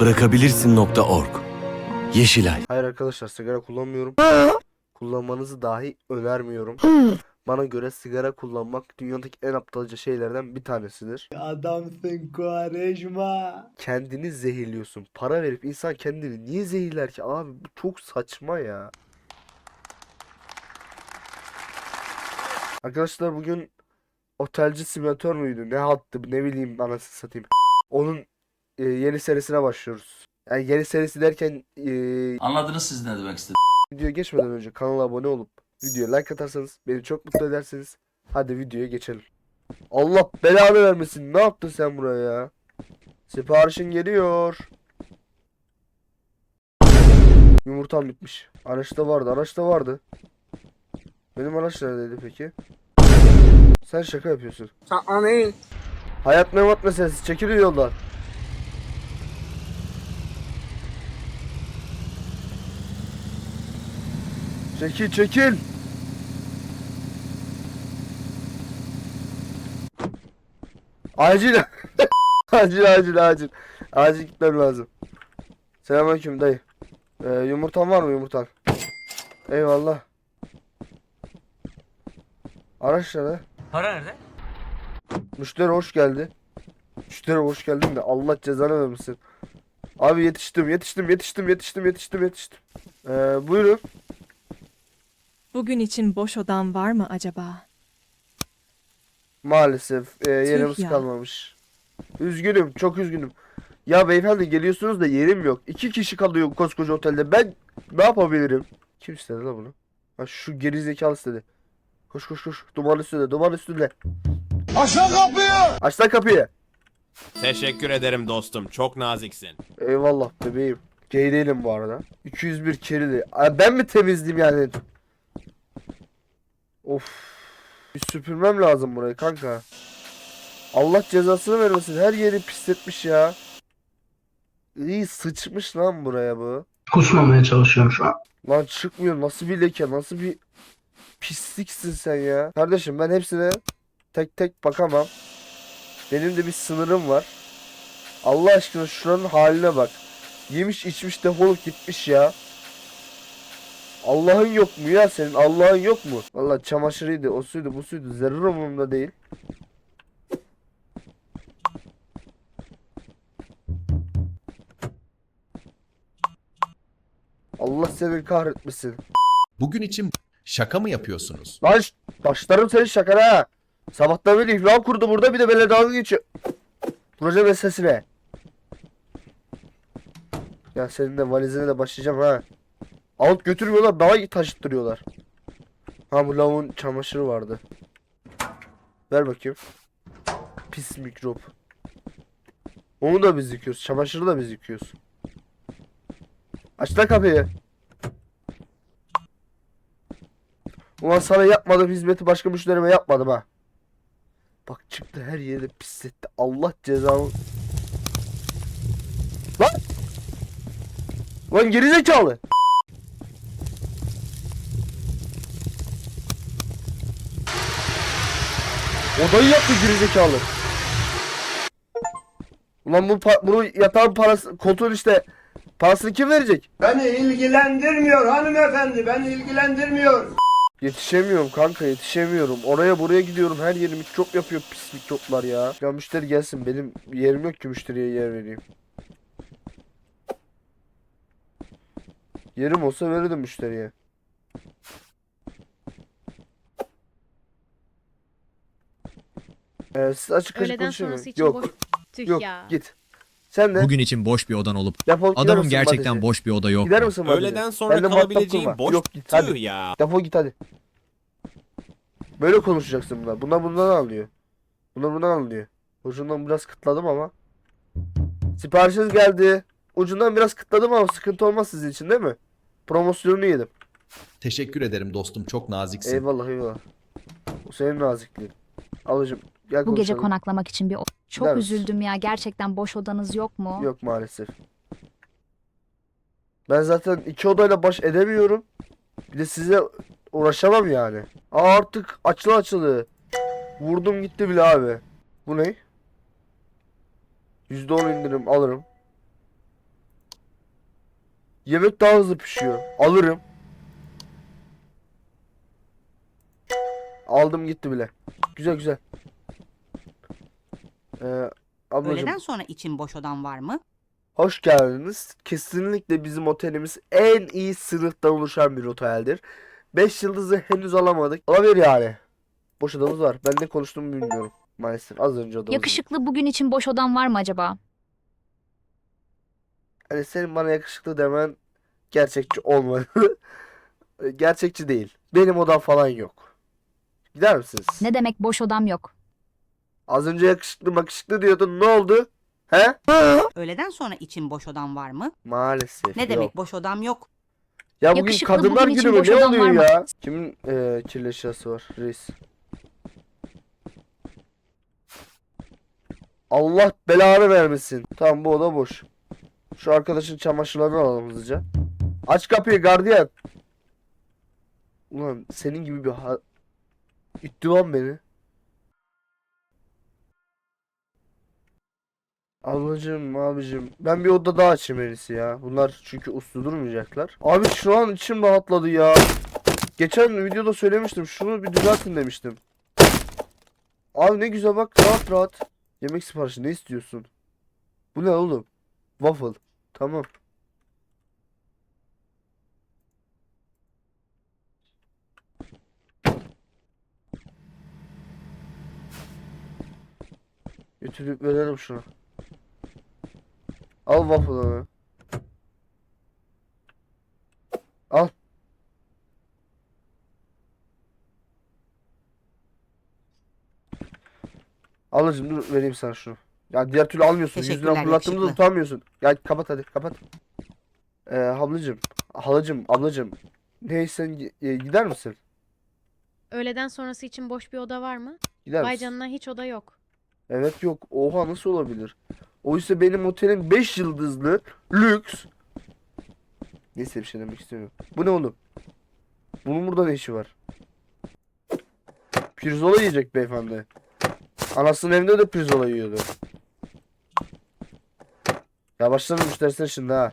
Bırakabilirsin.org Yeşilay Hayır arkadaşlar sigara kullanmıyorum. Kullanmanızı dahi önermiyorum. Bana göre sigara kullanmak dünyadaki en aptalca şeylerden bir tanesidir. Adamsın Quaresma. Kendini zehirliyorsun. Para verip insan kendini niye zehirler ki? Abi bu çok saçma ya. Arkadaşlar bugün otelci simülatör müydü? Ne hattı ne bileyim anasını satayım. Onun e, yeni serisine başlıyoruz. Yani yeni serisi derken e, Anladınız siz ne demek istedim. Videoya geçmeden önce kanala abone olup videoya like atarsanız beni çok mutlu edersiniz. Hadi videoya geçelim. Allah belanı vermesin. Ne yaptın sen buraya ya? Siparişin geliyor. Yumurtam bitmiş. Araçta vardı. Araçta vardı. Benim araç neredeydi peki? Sen şaka yapıyorsun. Hayat memat meselesi. Çekil yoldan. Çekil çekil. Acil. acil acil acil. Acil gitmem lazım. Selamünaleyküm dayı. Ee, yumurtan var mı yumurtan? Eyvallah. Araç nerede? Para nerede? Müşteri hoş geldi. Müşteri hoş geldin de Allah cezanı vermesin. Abi yetiştim yetiştim yetiştim yetiştim yetiştim yetiştim. Ee, buyurun. Bugün için boş odan var mı acaba? Maalesef e, yerimiz ya. kalmamış. Üzgünüm, çok üzgünüm. Ya beyefendi geliyorsunuz da yerim yok. İki kişi kalıyor koskoca otelde. Ben ne yapabilirim? Kim istedi lan bunu? Ha şu gerizekalı istedi. Koş koş koş. Duman üstünde, duman üstünde. Aşağı kapıyı. Aç lan kapıyı. Teşekkür ederim dostum. Çok naziksin. Eyvallah bebeğim. Gay değilim bu arada. 201 kerili. Ben mi temizleyeyim yani? Of. Bir süpürmem lazım burayı kanka. Allah cezasını vermesin. Her yeri pisletmiş ya. İyi sıçmış lan buraya bu. Kusmamaya çalışıyorum şu an. Lan çıkmıyor. Nasıl bir leke? Nasıl bir pisliksin sen ya? Kardeşim ben hepsine tek tek bakamam. Benim de bir sınırım var. Allah aşkına şuranın haline bak. Yemiş içmiş defolup gitmiş ya. Allah'ın yok mu ya senin? Allah'ın yok mu? Vallahi çamaşırıydı, o suydu, bu suydu. Zerre umurumda değil. Allah seni kahretmesin. Bugün için şaka mı yapıyorsunuz? Lan başlarım senin şakana ha. Sabahtan beri iflah kurdu burada bir de böyle dalga geçiyor. Proje meselesine. Ya senin de valizine de başlayacağım ha. Alıp götürmüyorlar daha taşıttırıyorlar. Ha bu lavuğun çamaşırı vardı. Ver bakayım. Pis mikrop. Onu da biz yıkıyoruz. Çamaşırı da biz yıkıyoruz. Aç lan kapıyı. Ulan sana yapmadığım hizmeti başka müşterime yapmadım ha. Bak çıktı her yeri pisletti. Allah cezanı. Lan! Lan gerizekalı. Odayı yaptı gerizekalı. Ulan bu bunu yatağın parası koltuğun işte parasını kim verecek? Beni ilgilendirmiyor hanımefendi. Beni ilgilendirmiyor. Yetişemiyorum kanka yetişemiyorum. Oraya buraya gidiyorum her yeri mikrop yapıyor pis mikroplar ya. Ya müşteri gelsin benim yerim yok ki müşteriye yer vereyim. Yerim olsa verirdim müşteriye. Ee, siz açık açık Öğleden konuşuyor sonrası muyum? için Yok boş. Tüh yok ya. git. Sen de Bugün için boş bir odan olup defol gider adamın misin gerçekten Badece? boş bir oda yok Gider mu? misin Badece? Öğleden sonra Benimle muhatap kalabileceğin kurma. boş Yok git hadi. tüh ya. Defol git hadi. Böyle konuşacaksın bunlar. Bunlar bundan anlıyor. Bunlar bundan anlıyor. Ucundan biraz kıtladım ama. Siparişiniz geldi. Ucundan biraz kıtladım ama sıkıntı olmaz sizin için değil mi? Promosyonunu yedim. Teşekkür ederim dostum. Çok naziksin. Eyvallah eyvallah. Bu senin nazikliğin. Alıcım gel Bu gece konuşalım. konaklamak için bir o- Gider Çok misin? üzüldüm ya. Gerçekten boş odanız yok mu? Yok maalesef. Ben zaten iki odayla baş edemiyorum. Bir de size uğraşamam yani. Aa artık açılı açılı. Vurdum gitti bile abi. Bu ne? %10 indirim alırım. Yemek daha hızlı pişiyor. Alırım. Aldım gitti bile. Güzel güzel. Ee, ablacığım Öğleden sonra için boş odan var mı? hoş geldiniz. Kesinlikle bizim otelimiz en iyi sınıftan oluşan bir oteldir. 5 yıldızı henüz alamadık. Olabilir yani. Boş odamız var. Ben ne konuştuğumu bilmiyorum. Maalesef az önce odamız. Yakışıklı bugün için boş odan var mı acaba? Hani senin bana yakışıklı demen gerçekçi olmadı. gerçekçi değil. Benim odam falan yok. Gider misiniz? Ne demek boş odam yok? Az önce yakışıklı makışıklı diyordun. Ne oldu? He? Öğleden sonra için boş odan var mı? Maalesef Ne yok. demek boş odam yok? Ya bugün Yakışıklı kadınlar bugün için günü mü? boş Ne oluyor var mı? ya? Kimin e, kirli eşyası var? Reis. Allah belanı vermesin. Tamam bu oda boş. Şu arkadaşın çamaşırlarını alalım hızlıca. Aç kapıyı gardiyan. Ulan senin gibi bir ha... İtti lan beni. Ablacığım abicim ben bir oda daha açayım en ya. Bunlar çünkü uslu durmayacaklar. Abi şu an içim rahatladı ya. Geçen videoda söylemiştim şunu bir düzeltin demiştim. Abi ne güzel bak rahat rahat. Yemek siparişi ne istiyorsun? Bu ne oğlum? Waffle. Tamam. Götürüp verelim şuna. Al waffle'ını. Al. Ablacım dur vereyim sana şunu. Ya diğer türlü almıyorsun. Fırlattığımızda yakışıklı. utanmıyorsun. Gel kapat hadi kapat. Ee, ablacım, halacım, ablacım. Neyse e, gider misin? Öğleden sonrası için boş bir oda var mı? Gider misin? hiç oda yok. Evet yok. Oha nasıl olabilir? Oysa benim otelim 5 yıldızlı lüks. Neyse bir şey demek istemiyorum. Bu ne oğlum? Bunun burada ne işi var? Pirzola yiyecek beyefendi. Anasının evinde de pirzola yiyordu. Ya başlarım müşterisine şimdi ha.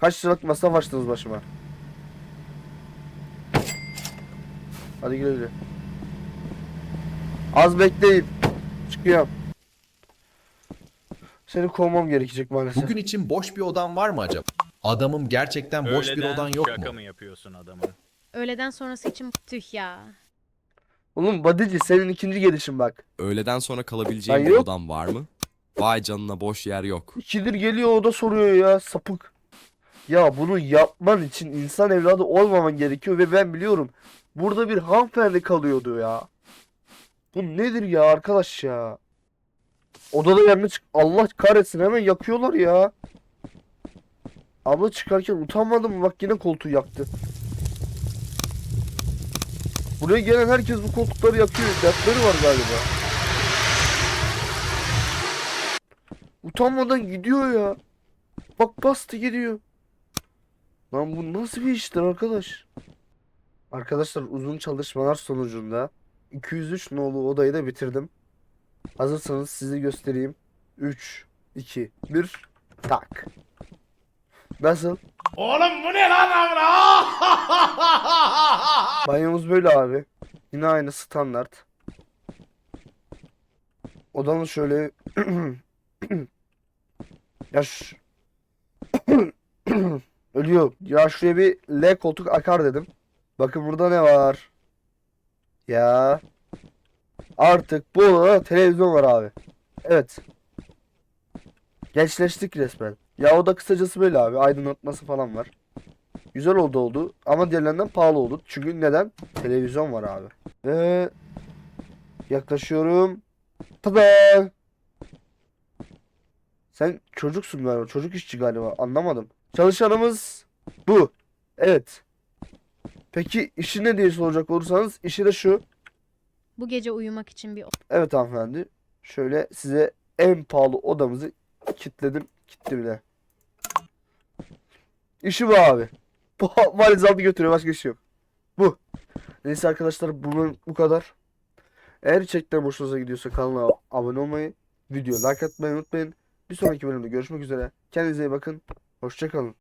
Kaç liralık masraf açtınız başıma? Hadi güle güle. Az bekleyin. Çıkıyorum. Seni kovmam gerekecek maalesef. Bugün için boş bir odan var mı acaba? Adamım gerçekten boş bir odan yok mu? mı yapıyorsun adamın? Öğleden sonrası için tüh ya. Oğlum Badici senin ikinci gelişin bak. Öğleden sonra kalabileceğim Ben bir yok. odam var mı? Vay canına boş yer yok. İkidir geliyor o da soruyor ya sapık. Ya bunu yapman için insan evladı olmaman gerekiyor ve ben biliyorum. Burada bir hanımefendi kalıyordu ya. Bu nedir ya arkadaş ya? Odada yanına çık. Allah kahretsin hemen yakıyorlar ya. Abla çıkarken utanmadın mı? Bak yine koltuğu yaktı. Buraya gelen herkes bu koltukları yakıyor. Dertleri var galiba. Utanmadan gidiyor ya. Bak bastı gidiyor. Lan bu nasıl bir iştir arkadaş? Arkadaşlar uzun çalışmalar sonucunda 203 nolu odayı da bitirdim. Hazırsanız size göstereyim. 3, 2, 1, tak. Nasıl? Oğlum bu ne lan amına? Banyomuz böyle abi. Yine aynı standart. Odamız şöyle ya şu... ölüyor. Ya şuraya bir L koltuk akar dedim. Bakın burada ne var? Ya artık bu odada televizyon var abi. Evet. Gençleştik resmen. Ya oda kısacası böyle abi. Aydınlatması falan var. Güzel oldu oldu ama diğerlerinden pahalı oldu. Çünkü neden? Televizyon var abi. Ve yaklaşıyorum. Tada! Sen çocuksun galiba. Çocuk işçi galiba. Anlamadım. Çalışanımız bu. Evet. Peki işi ne diye soracak olursanız işi de şu. Bu gece uyumak için bir Evet hanımefendi. Şöyle size en pahalı odamızı kilitledim. Gitti bile. İşi bu abi. Bu valiz aldı götürüyor. Başka iş yok. Bu. Neyse arkadaşlar bu, bu kadar. Eğer içerikler hoşunuza gidiyorsa kanala abone olmayı, video like atmayı unutmayın. Bir sonraki bölümde görüşmek üzere. Kendinize iyi bakın. Hoşçakalın.